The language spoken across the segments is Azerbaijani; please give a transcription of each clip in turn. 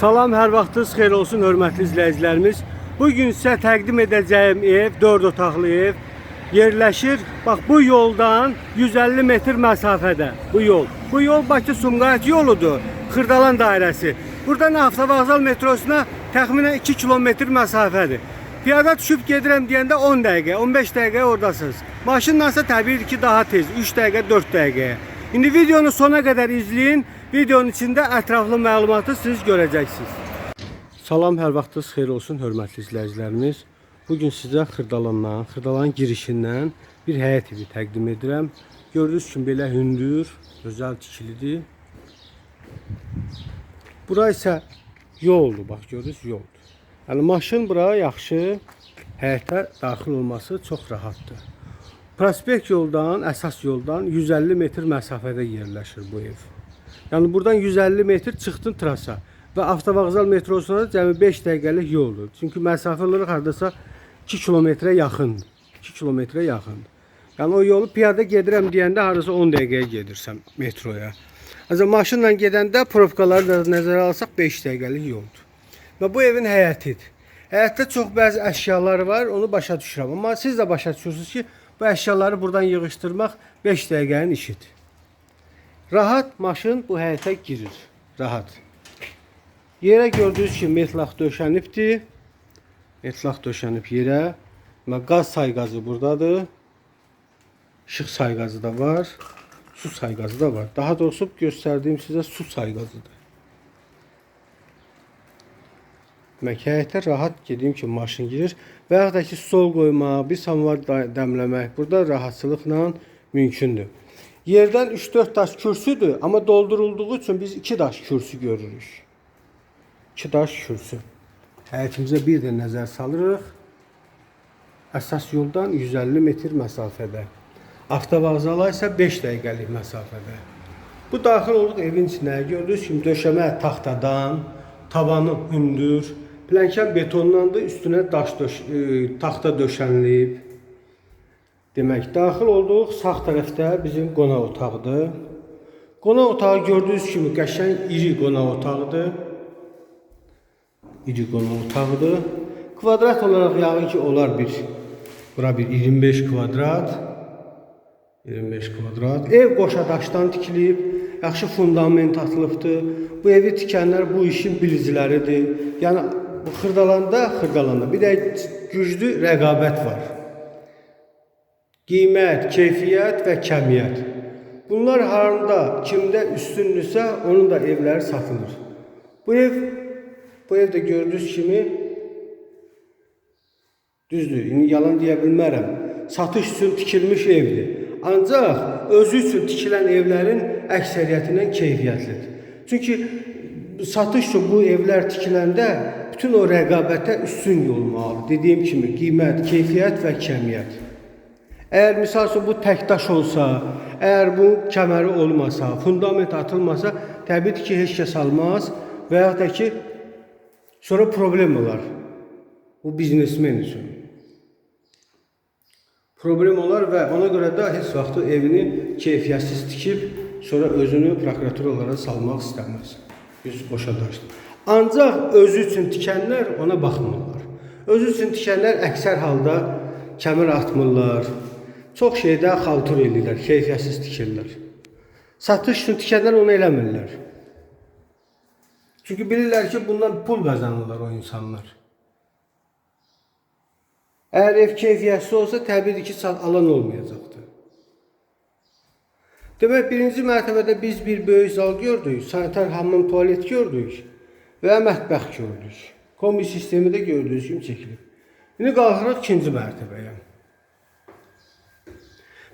Salam, hər vaxtınız xeyir olsun, hörmətli izləyicilərimiz. Bu gün sizə təqdim edəcəyim ev 4 otaqlı ev yerləşir. Bax bu yoldan 150 metr məsafədə bu yol. Bu yol Bakı-Sumqayıt yoludur, Xırdalan dairəsi. Buradan Avtovağzal metrosuna təxminən 2 kilometr məsafədir. Piyada düşüb gedirəm deyəndə 10 dəqiqə, 15 dəqiqə oradasınız. Maşınlansa təbii ki daha tez, 3 dəqiqə, 4 dəqiqəyə. İndi videonu sona qədər izləyin. Videonun içində ətraflı məlumatı siz görəcəksiniz. Salam, hər vaxtınız xeyir olsun, hörmətli izləyicilərimiz. Bu gün sizə Xırdalandan, Xırdalanın girişindən bir həyət evi təqdim edirəm. Gördüyünüz kimi belə hündür, gözəl tikilidir. Bura isə yoldur, bax görürsüz yoldur. Yəni maşın bura yaxşı həyətə daxil olması çox rahatdır. Prospekt yoldan, əsas yoldan 150 metr məsafədə yerləşir bu ev. Yəni buradan 150 metr çıxdın trasa və avtovağzal metrosuna cəmi 5 dəqiqəlik yoldur. Çünki məsafə olaraq hardasa 2 kilometrə yaxındır. 2 kilometrə yaxındır. Yəni o yolu piyada gedirəm deyəndə hardasa 10 dəqiqəyə gedirsən metroya. Azə maşınla gedəndə probkaları da nəzərə alsaq 5 dəqiqəlik yoldur. Və bu evin həyətidir. Həyətdə çox bəzi əşyalar var, onu başa düşürəm. Amma siz də başa düşürsünüz ki, bu əşyaları buradan yığışdırmaq 5 dəqiqənin işidir. Rahat maşın bu həyətə girir. Rahat. Yerə gördüyünüz kimi metlaq döşənibdir. Metlaq döşənib yerə. Qaz sayğacı buradadır. İşıq sayğacı da var. Su sayğacı da var. Daha doğrusu göstərdiyim sizə su sayğacıdır. Demək, həyətə rahat gediyim kimi maşın girir və yaxud da ki, stol qoymaq, bir samovar dəmləmək burada rahatçılıqla mümkündür. Yerdən 3-4 daş kürsüdür, amma doldurulduğu üçün biz 2 daş kürsü görürük. 2 daş kürsü. Həyətimizə bir də nəzər salırıq. Əsas yoldan 150 metr məsafədə. Avtovağzala isə 5 dəqiqəlik məsafədə. Bu daxil olduq evin içinə. Gördüyünüz kimi döşəmə taxtadan, tavanı hündür, plənkən betondandır, üstünə daş döş e, taxta döşənilib. Demək, daxil olduq sağ tərəfdə bizim qonaq otağıdır. Qonaq otağı gördüyünüz kimi qəşəng iri qonaq otağıdır. İri qonaq otağıdır. Kvadrat olaraq yəqin ki, olar bir bura bir 25 kvadrat. 25 kvadrat. Ev qoşa daşdan tikilib, yaxşı fundament atılıbdır. Bu evi tikənlər bu işin biliciləridir. Yəni bu Xırdalanda, Xırdalanda bir də güclü rəqabət var. Qiymət, keyfiyyət və kəmiyyət. Bunlar harında kimdə üstünlüsə, onun da evləri satılır. Bu ev bu evdə gördüyünüz kimi düzdür, indi yalan deyə bilmərəm. Satış üçün tikilmiş evdir. Ancaq özü üçün tikilən evlərin əksəriyyətindən keyfiyyətlidir. Çünki satış üçün bu evlər tikiləndə bütün o rəqabətə üstün olmalıdır. Dediyim kimi qiymət, keyfiyyət və kəmiyyət. Əgər misal üçün bu təkdaş olsa, əgər bu kəməri olmasa, fundament atılmasa, təbii ki, heç kəs almaz və ya da ki, sonra problem olar. Bu biznesmen üçün. Problem olar və ona görə də heç vaxt evini keyfiyyətsiz tikib, sonra özünü prokurator olaraq salmaq istəməz. Biz boşa daşdır. Ancaq özü üçün tikənlər ona baxmırlar. Özü üçün tikənlər əksər halda kəmər atmırlar. Çox şeydə xaltur eləyirlər, keyfiyyətsiz tikirlər. Satış üçün tikənlər onu eləmirlər. Çünki bilirlər ki, bundan pul qazanırlar o insanlar. Əgər ev keyfiyyətsiz olsa, təbiidir ki, alan olmayacaqdır. Demək, birinci mərtəbədə biz bir böyük zal gördük, sanitar hamam tualet gördük və mətbəx gördük. Kombi sistemi də gördüyünüz kimi çəkilib. İndi qalxırıq ikinci mərtəbəyə.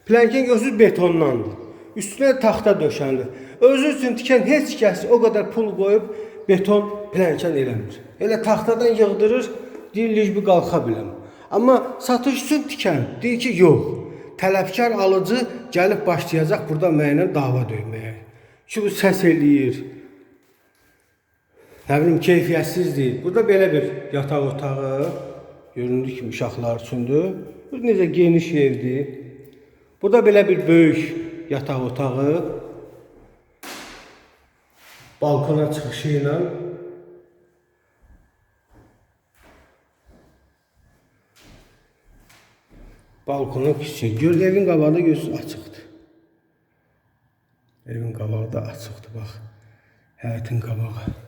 Plankin özü betondandır. Üstünə taxta döşənir. Özü üçün tikən heç kəs o qədər pul qoyub beton plankan eləmir. Elə taxtadan yığdırır, deyir licbi qalxa biləm. Amma satış üçün tikən deyir ki, yox. Tələbkar alıcı gəlib başlayacaq burada mənə dava döyməyə. Ki bu səs eləyir nə bilim keyfiyyətsizdir. Burada belə bir yataq otağı göründü ki, uşaqlar üçündür. Bu necə geniş evdir. Burada belə bir böyük yataq otağı balkona çıxışı ilə balkonun kiçik. Gör evin qabağı göz açıqdır. Evin qabağı da açıqdır bax. Həyətin qabağı.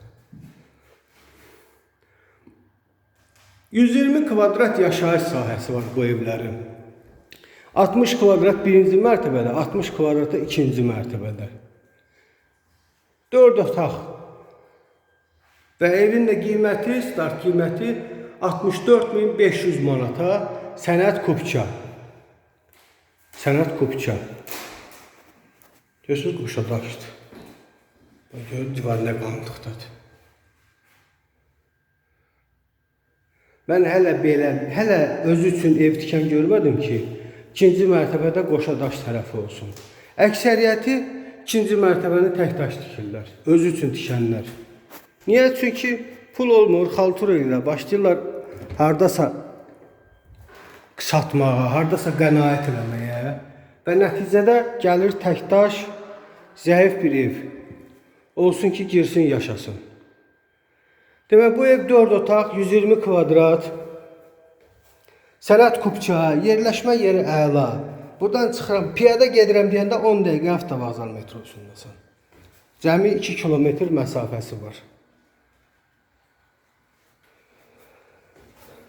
120 kvadrat yaşayış sahəsi var bu evlərin. 60 kvadrat birinci mərtəbədə, 60 kvadrat da ikinci mərtəbədə. 4 otaq. Və evin də qiyməti, start qiyməti 64500 manata sənəd kupça. Sənəd kupça. Görürsünüz quşa daşdı. Gör divar nə Mən hələ belə, hələ özü üçün ev tikən görmədim ki, ikinci mərtəbədə qoşa daş tərəfi olsun. Əksəriyyəti ikinci mərtəbəni tək daş tikirlər. Özü üçün tikənlər. Niyə? Çünki pul olmur, xaltura ilə başlayırlar hardasa satmağa, hardasa qənaət eləməyə və nəticədə gəlir tək daş, zəif bir ev. Olsun ki, girsin, yaşasın. Demək bu ev 4 otaq, 120 kvadrat. Sənət kupça, yerləşmə yeri əla. Buradan çıxıram, piyada gedirəm deyəndə 10 dəqiqə avtovağzal metrosundasan. Cəmi 2 kilometr məsafəsi var.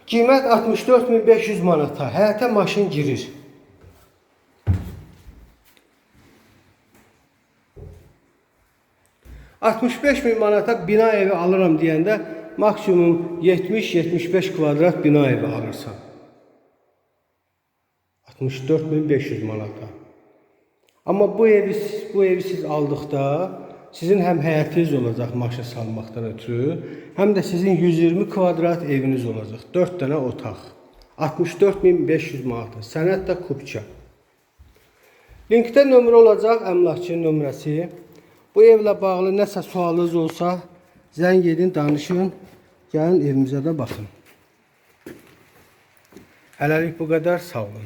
Qiymət 64500 manata. Həyətə maşın girir. ...65 bin manata bina evi alıram deyəndə... ...maksimum 70-75 kvadrat bina evi alırsan. 64.500 manata. Amma bu evi, bu evi siz aldıqda... ...sizin həm həyətiniz olacaq maşın salmaqdan ötürü... ...həm də sizin 120 kvadrat eviniz olacaq. 4 dənə otaq. 64.500 manata. Sənəd də kupça. Linkdə nömrə olacaq, əmlakçının nömrəsi. Bu evlə bağlı nəsə sualınız olsa, zəng edin, danışın. Gəlin evimizə də baxın. Hələlik bu qədər, sağ olun.